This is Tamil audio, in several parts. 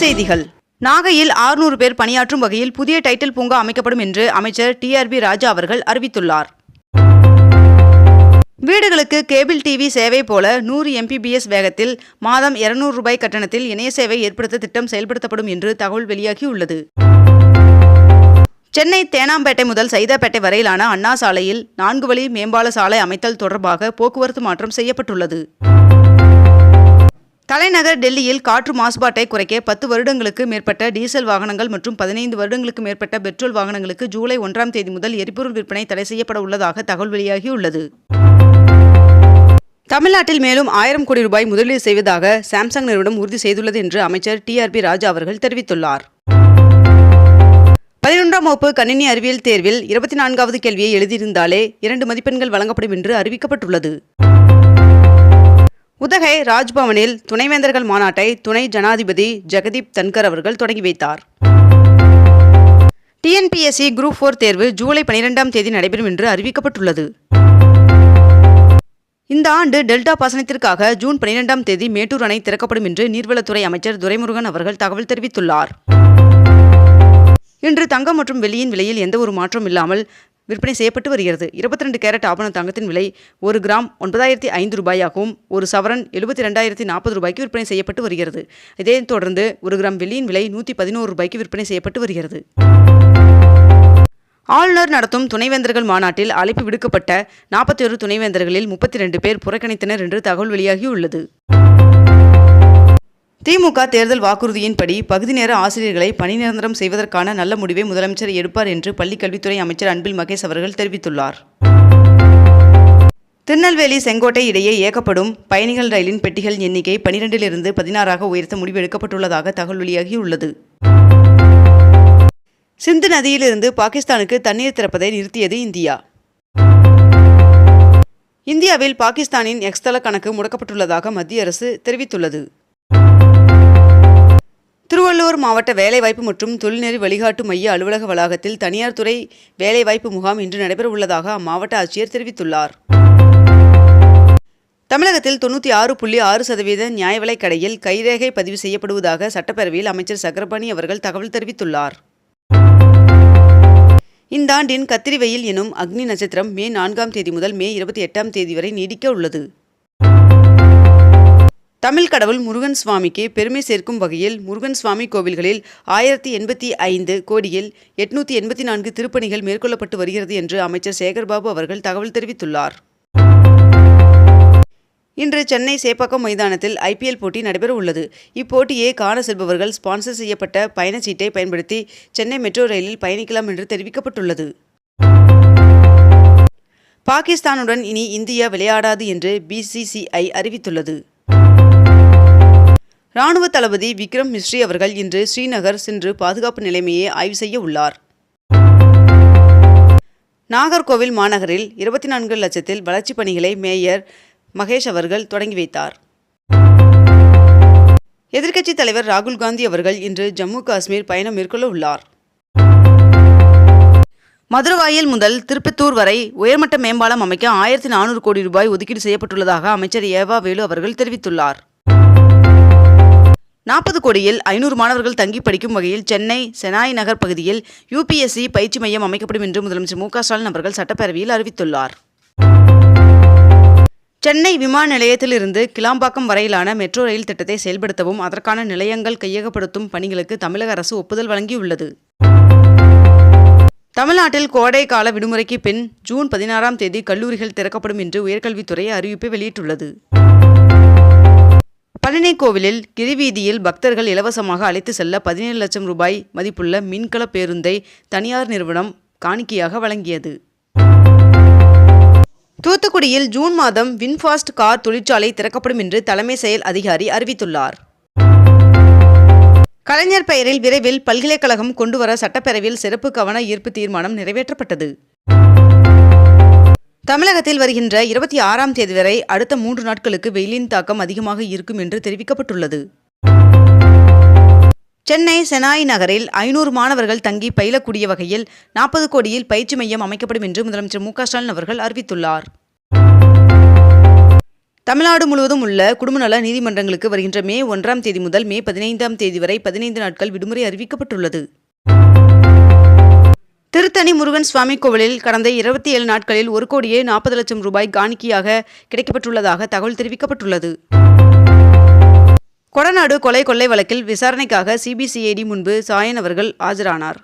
செய்திகள். நாகையில் 600 பேர் பணியாற்றும் வகையில் புதிய டைட்டில் பூங்கா அமைக்கப்படும் என்று அமைச்சர் டிஆர்பி ராஜா அவர்கள் அறிவித்துள்ளார். வீடுகளுக்கு கேபிள் டிவி சேவை போல நூறு எம்பிபிஎஸ் வேகத்தில் மாதம் 200 ரூபாய் கட்டணத்தில் இணைய சேவை ஏற்படுத்த திட்டம் செயல்படுத்தப்படும் என்று தகவல் வெளியாகியுள்ளது. சென்னை தேனாம்பேட்டை முதல் சைதாப்பேட்டை வரையிலான அண்ணா சாலையில் நான்கு வழி மேம்பால சாலை அமைத்தல் தொடர்பாக போக்குவரத்து மாற்றம் செய்யப்பட்டுள்ளது. தலைநகர் டெல்லியில் காற்று மாசுபாட்டை குறைக்க பத்து வருடங்களுக்கு மேற்பட்ட டீசல் வாகனங்கள் மற்றும் பதினைந்து வருடங்களுக்கு மேற்பட்ட பெட்ரோல் வாகனங்களுக்கு ஜூலை ஒன்றாம் தேதி முதல் எரிபொருள் விற்பனை தடை செய்யப்பட உள்ளதாக தகவல் வெளியாகியுள்ளது. தமிழ்நாட்டில் மேலும் ஆயிரம் கோடி ரூபாய் முதலீடு செய்வதாக சாம்சங் நிறுவனம் உறுதி செய்துள்ளது என்று அமைச்சர் டிஆர்பி ராஜா அவர்கள் தெரிவித்துள்ளார். பதினொன்றாம் வகுப்பு கணினி அறிவியல் தேர்வில் இருபத்தி நான்காவது கேள்வியை எழுதியிருந்தாலே இரண்டு மதிப்பெண்கள் வழங்கப்படும் என்று அறிவிக்கப்பட்டுள்ளது. உதகை ராஜ்பவனில் துணைவேந்தர்கள் மாநாட்டை துணை ஜனாதிபதி ஜெகதீப் தன்கர் அவர்கள் தொடங்கி வைத்தார். டிஎன்பிஎஸ்சி குரூப் ஃபோர் தேர்வு ஜூலை பனிரெண்டாம் தேதி நடைபெறும் என்று அறிவிக்கப்பட்டுள்ளது. இந்த ஆண்டு டெல்டா பாசனத்திற்காக ஜூன் பனிரெண்டாம் தேதி மேட்டூர் அணை திறக்கப்படும் என்று நீர்வளத்துறை அமைச்சர் துரைமுருகன் அவர்கள் தகவல் தெரிவித்துள்ளார். இன்று தங்கம் மற்றும் வெள்ளியின் விலையில் எந்த ஒரு மாற்றம் இல்லாமல் விற்பனை செய்யப்பட்டு வருகிறது. இருபத்தி ரெண்டு கேரட் ஆபண தங்கத்தின் விலை ஒரு கிராம் ஒன்பதாயிரத்தி ஐந்து ரூபாயாகவும் ஒரு சவரன் எழுபத்தி ரெண்டாயிரத்தி நாற்பது ரூபாய்க்கு விற்பனை செய்யப்பட்டு வருகிறது. இதைத் தொடர்ந்து ஒரு கிராம் வெள்ளியின் விலை நூற்றி பதினோரு ரூபாய்க்கு விற்பனை செய்யப்பட்டு வருகிறது. ஆளுநர் நடத்தும் துணைவேந்தர்கள் மாநாட்டில் அழைப்பு விடுக்கப்பட்ட நாற்பத்தி ஒரு துணைவேந்தர்களில் முப்பத்தி ரெண்டு பேர் புறக்கணித்தனர் என்று தகவல் வெளியாகியுள்ளது. திமுக தேர்தல் வாக்குறுதியின்படி பகுதி நேர ஆசிரியர்களை பணி நிரந்தரம் செய்வதற்கான நல்ல முடிவை முதலமைச்சர் எடுப்பார் என்று பள்ளிக்கல்வித்துறை அமைச்சர் அன்பில் மகேஷ் அவர்கள் தெரிவித்துள்ளார். திருநெல்வேலி செங்கோட்டை இடையே இயக்கப்படும் பயணிகள் ரயிலின் பெட்டிகள் எண்ணிக்கை பனிரெண்டிலிருந்து பதினாறாக உயர்த்த முடிவு எடுக்கப்பட்டுள்ளதாக தகவல் வெளியாகியுள்ளது. சிந்து நதியிலிருந்து பாகிஸ்தானுக்கு தண்ணீர் திறப்பதை நிறுத்தியது இந்தியா. இந்தியாவில் பாகிஸ்தானின் எக்ஸ்தல கணக்கு முடக்கப்பட்டுள்ளதாக மத்திய அரசு தெரிவித்துள்ளது. திருவள்ளூர் மாவட்ட வேலைவாய்ப்பு மற்றும் தொழில்நெறி வழிகாட்டு மைய அலுவலக வளாகத்தில் தனியார் துறை வேலைவாய்ப்பு முகாம் இன்று நடைபெறவுள்ளதாக அம்மாவட்ட ஆட்சியர் தெரிவித்துள்ளார். தமிழகத்தில் தொண்ணூற்றி ஆறு புள்ளி ஆறு சதவீத நியாயவிலைக் கடையில் கைரேகை பதிவு செய்யப்படுவதாக சட்டப்பேரவையில் அமைச்சர் சக்கரபாணி அவர்கள் தகவல் தெரிவித்துள்ளார். இந்த ஆண்டின் கத்திரி வெயில் எனும் அக்னி நட்சத்திரம் மே நான்காம் தேதி முதல் மே இருபத்தி எட்டாம் தேதி வரை நீடிக்க உள்ளது. தமிழ் கடவுள் முருகன் சுவாமிக்கு பெருமை சேர்க்கும் வகையில் முருகன் சுவாமி கோவில்களில் ஆயிரத்தி எண்பத்தி ஐந்து கோடியில் எட்நூத்தி எண்பத்தி நான்கு திருப்பணிகள் மேற்கொள்ளப்பட்டு வருகிறது என்று அமைச்சர் சேகர்பாபு அவர்கள் தகவல் தெரிவித்துள்ளார். இன்று சென்னை சேப்பாக்கம் மைதானத்தில் ஐபிஎல் போட்டி நடைபெற உள்ளது. இப்போட்டியை காண செல்பவர்கள் ஸ்பான்சர் செய்யப்பட்ட பயணச்சீட்டை பயன்படுத்தி சென்னை மெட்ரோ ரயிலில் பயணிக்கலாம் என்று தெரிவிக்கப்பட்டுள்ளது. பாகிஸ்தானுடன் இனி இந்தியா விளையாடாது என்று பிசிசிஐ அறிவித்துள்ளது. ராணுவ தளபதி விக்ரம் மிஸ்ரி அவர்கள் இன்று ஸ்ரீநகர் சென்று பாதுகாப்பு நிலைமையை ஆய்வு செய்ய உள்ளார். நாகர்கோவில் மாநகரில் இருபத்தி நான்கு லட்சத்தில் வளர்ச்சிப் பணிகளை மேயர் மகேஷ் அவர்கள் தொடங்கி வைத்தார். எதிர்க்கட்சித் தலைவர் ராகுல் காந்தி அவர்கள் இன்று ஜம்மு காஷ்மீர் பயணம் மேற்கொள்ள உள்ளார். மதுரவாயில் முதல் திருப்பத்தூர் வரை உயர்மட்ட மேம்பாலம் அமைக்க ஆயிரத்தி நானூறு கோடி ரூபாய் ஒதுக்கீடு செய்யப்பட்டுள்ளதாக அமைச்சர் ஏவா வேலு அவர்கள் தெரிவித்துள்ளார். நாற்பது கோடியில் ஐநூறு மாணவர்கள் தங்கி படிக்கும் வகையில் சென்னை செனாய் நகர் பகுதியில் யுபிஎஸ்சி பயிற்சி மையம் அமைக்கப்படும் என்று முதலமைச்சர் மு க ஸ்டாலின் அவர்கள் சட்டப்பேரவையில் அறிவித்துள்ளார். சென்னை விமான நிலையத்திலிருந்து கிளாம்பாக்கம் வரையிலான மெட்ரோ ரயில் திட்டத்தை செயல்படுத்தவும் அதற்கான நிலையங்கள் கையகப்படுத்தும் பணிகளுக்கு தமிழக அரசு ஒப்புதல் வழங்கியுள்ளது. தமிழ்நாட்டில் கோடை கால விடுமுறைக்கு பின் ஜூன் பதினாறாம் தேதி கல்லூரிகள் திறக்கப்படும் என்று உயர்கல்வித்துறை அறிவிப்பை வெளியிட்டுள்ளது. பழனி கோவிலில் கிரிவீதியில் பக்தர்கள் இலவசமாக அழைத்து செல்ல பதினேழு லட்சம் ரூபாய் மதிப்புள்ள மின்கல பேருந்தை தனியார் நிறுவனம் காணிக்கையாக வழங்கியது. தூத்துக்குடியில் ஜூன் மாதம் வின்ஃபாஸ்ட் கார் தொழிற்சாலை திறக்கப்படும் என்று தலைமை செயல் அதிகாரி அறிவித்துள்ளார். கலைஞர் பெயரில் விரைவில் பல்கலைக்கழகம் கொண்டுவர சட்டப்பேரவையில் சிறப்பு கவன ஈர்ப்பு தீர்மானம் நிறைவேற்றப்பட்டது. தமிழகத்தில் வருகின்ற இருபத்தி ஆறாம் தேதி வரை அடுத்த மூன்று நாட்களுக்கு வெயிலின் தாக்கம் அதிகமாக இருக்கும் என்று தெரிவிக்கப்பட்டுள்ளது. சென்னை செனாய் நகரில் ஐநூறு மாணவர்கள் தங்கி பயிலக்கூடிய வகையில் நாற்பது கோடியில் பயிற்சி மையம் அமைக்கப்படும் என்று முதலமைச்சர் மு ஸ்டாலின் அவர்கள் அறிவித்துள்ளார். தமிழ்நாடு முழுவதும் உள்ள குடும்ப நல நீதிமன்றங்களுக்கு வருகின்ற மே ஒன்றாம் தேதி முதல் மே பதினைந்தாம் தேதி வரை பதினைந்து நாட்கள் விடுமுறை அறிவிக்கப்பட்டுள்ளது. திருத்தணி முருகன் சுவாமி கோவிலில் கடந்த இருபத்தி ஏழு நாட்களில் ஒரு கோடியே நாற்பது லட்சம் ரூபாய் காணிக்கையாக கிடைக்கப்பட்டுள்ளதாக தகவல் தெரிவிக்கப்பட்டுள்ளது. கொடநாடு கொலை கொள்ளை வழக்கில் விசாரணைக்காக சிபிசிஐடி முன்பு சாயன் அவர்கள் ஆஜரானார்.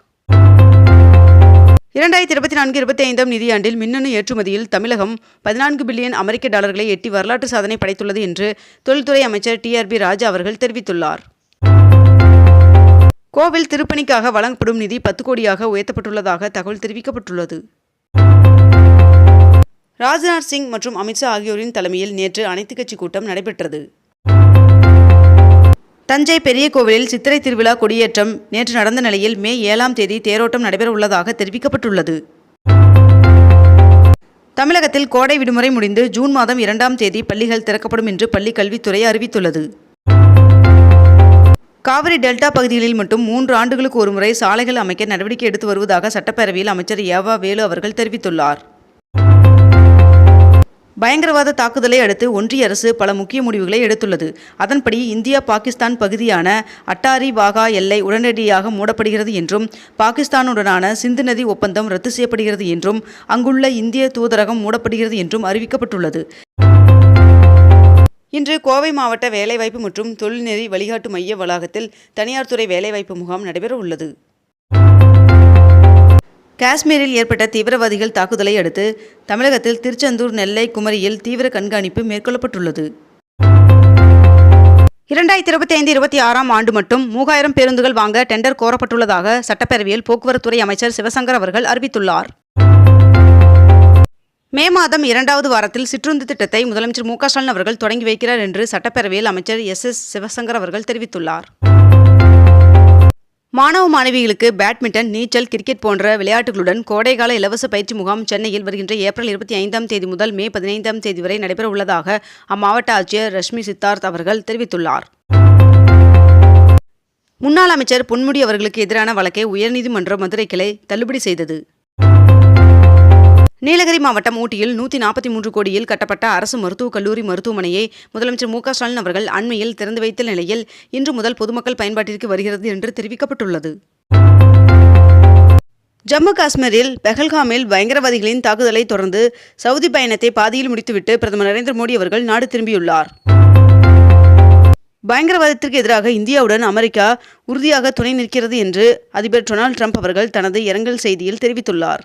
இரண்டாயிரத்தி இருபத்தி நான்கு இருபத்தி ஐந்தாம் நிதியாண்டில் மின்னணு ஏற்றுமதியில் தமிழகம் பதினான்கு பில்லியன் அமெரிக்க டாலர்களை எட்டி வரலாற்று சாதனை படைத்துள்ளது என்று தொழில்துறை அமைச்சர் டிஆர்பி ராஜா அவர்கள் தெரிவித்துள்ளார். கோவில் திருப்பணிக்காக வழங்கப்படும் நிதி பத்து கோடியாக உயர்த்தப்பட்டுள்ளதாக தகவல் தெரிவிக்கப்பட்டுள்ளது. ராஜ்நாத் சிங் மற்றும் அமித்ஷா ஆகியோரின் தலைமையில் நேற்று அனைத்துக் கட்சி கூட்டம் நடைபெற்றது. தஞ்சை பெரிய கோவிலில் சித்திரை திருவிழா கொடியேற்றம் நேற்று நடந்த நிலையில் மே ஏழாம் தேதி தேரோட்டம் நடைபெற உள்ளதாக தெரிவிக்கப்பட்டுள்ளது. தமிழகத்தில் கோடை விடுமுறை முடிந்து ஜூன் மாதம் இரண்டாம் தேதி பள்ளிகள் திறக்கப்படும் என்று பள்ளிக் கல்வித்துறை அறிவித்துள்ளது. காவிரி டெல்டா பகுதிகளில் மட்டும் மூன்று ஆண்டுகளுக்கு ஒருமுறை சாலைகள் அமைக்க நடவடிக்கை எடுத்து வருவதாக சட்டப்பேரவையில் அமைச்சர் ஏவா வேலு அவர்கள் தெரிவித்துள்ளார். பயங்கரவாத தாக்குதலை அடுத்து ஒன்றிய அரசு பல முக்கிய முடிவுகளை எடுத்துள்ளது. அதன்படி இந்தியா பாகிஸ்தான் பகுதியான அட்டாரி வாகா எல்லை உடனடியாக மூடப்படுகிறது என்றும் பாகிஸ்தானுடனான சிந்து நதி ஒப்பந்தம் ரத்து செய்யப்படுகிறது என்றும் அங்குள்ள இந்திய தூதரகம் மூடப்படுகிறது என்றும் அறிவிக்கப்பட்டுள்ளது. இன்று கோவை மாவட்ட வேலைவாய்ப்பு மற்றும் தொழில்நெறி வழிகாட்டு மைய வளாகத்தில் தனியார் துறை வேலைவாய்ப்பு முகாம் நடைபெற உள்ளது. காஷ்மீரில் ஏற்பட்ட தீவிரவாதிகள் தாக்குதலை அடுத்து தமிழகத்தில் திருச்செந்தூர் நெல்லை குமரியில் தீவிர கண்காணிப்பு மேற்கொள்ளப்பட்டுள்ளது. இரண்டாயிரத்தி இருபத்தி ஐந்து இருபத்தி ஆறாம் ஆண்டு மட்டும் மூவாயிரம் பேருந்துகள் வாங்க டெண்டர் கோரப்பட்டுள்ளதாக சட்டப்பேரவையில் போக்குவரத்துறை அமைச்சர் சிவசங்கர் அவர்கள் அறிவித்துள்ளார். மே மாதம் இரண்டாவது வாரத்தில் சிற்றுந்து திட்டத்தை முதலமைச்சர் மு க ஸ்டாலின் அவர்கள் தொடங்கி வைக்கிறார் என்று சட்டப்பேரவையில் அமைச்சர் எஸ் எஸ் சிவசங்கர் அவர்கள் தெரிவித்துள்ளார். மாணவ மாணவிகளுக்கு பேட்மிண்டன் நீச்சல் கிரிக்கெட் போன்ற விளையாட்டுகளுடன் கோடைகால இலவச பயிற்சி முகாம் சென்னையில் வருகின்ற ஏப்ரல் இருபத்தி ஐந்தாம் தேதி முதல் மே பதினைந்தாம் தேதி வரை நடைபெற உள்ளதாக அம்மாவட்ட ஆட்சியர் ரஷ்மி சித்தார்த் அவர்கள் தெரிவித்துள்ளார். முன்னாள் அமைச்சர் பொன்முடி அவர்களுக்கு எதிரான வழக்கை உயர்நீதிமன்ற மதுரை கிளை தள்ளுபடி செய்தது. நீலகிரி மாவட்டம் ஊட்டியில் நூற்றி நாற்பத்தி மூன்று கோடியில் கட்டப்பட்ட அரசு மருத்துவக் கல்லூரி மருத்துவமனையை முதலமைச்சர் மு ஸ்டாலின் அவர்கள் அண்மையில் திறந்து வைத்த நிலையில் இன்று முதல் பொதுமக்கள் பயன்பாட்டிற்கு வருகிறது என்று தெரிவிக்கப்பட்டுள்ளது. ஜம்மு காஷ்மீரில் பெஹல்காமில் பயங்கரவாதிகளின் தாக்குதலை தொடர்ந்து சவுதி பயணத்தை பாதியில் முடித்துவிட்டு பிரதமர் நரேந்திர மோடி அவர்கள் நாடு திரும்பியுள்ளார். பயங்கரவாதத்திற்கு எதிராக இந்தியாவுடன் அமெரிக்கா உறுதியாக துணை நிற்கிறது என்று அதிபர் டொனால்டு ட்ரம்ப் அவர்கள் தனது இரங்கல் செய்தியில் தெரிவித்துள்ளார்.